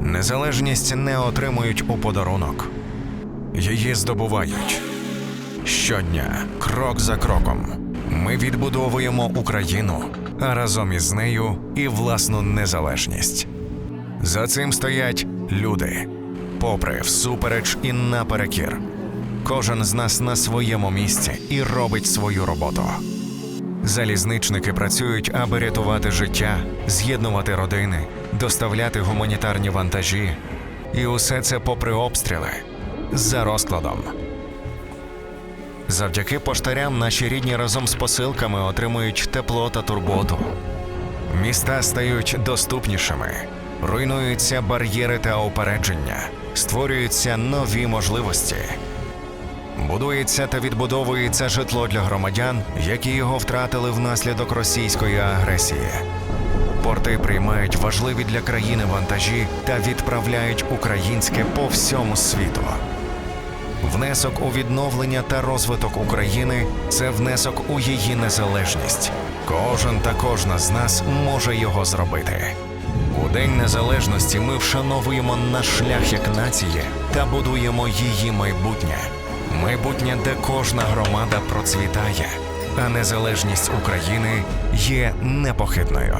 Незалежність не отримують у подарунок. Її здобувають. Щодня, крок за кроком, ми відбудовуємо Україну, а разом із нею і власну незалежність. За цим стоять люди, попри всупереч і наперекір. Кожен з нас на своєму місці і робить свою роботу. Залізничники працюють, аби рятувати життя, з'єднувати родини, доставляти гуманітарні вантажі. І усе це попри обстріли за розкладом. Завдяки поштарям наші рідні разом з посилками отримують тепло та турботу. Міста стають доступнішими, руйнуються бар'єри та упередження, створюються нові можливості. Будується та відбудовується житло для громадян, які його втратили внаслідок російської агресії. Порти приймають важливі для країни вантажі та відправляють українське по всьому світу. Внесок у відновлення та розвиток України це внесок у її незалежність. Кожен та кожна з нас може його зробити. У День Незалежності ми вшановуємо наш шлях як нації та будуємо її майбутнє. Майбутнє, де кожна громада процвітає, а незалежність України є непохитною.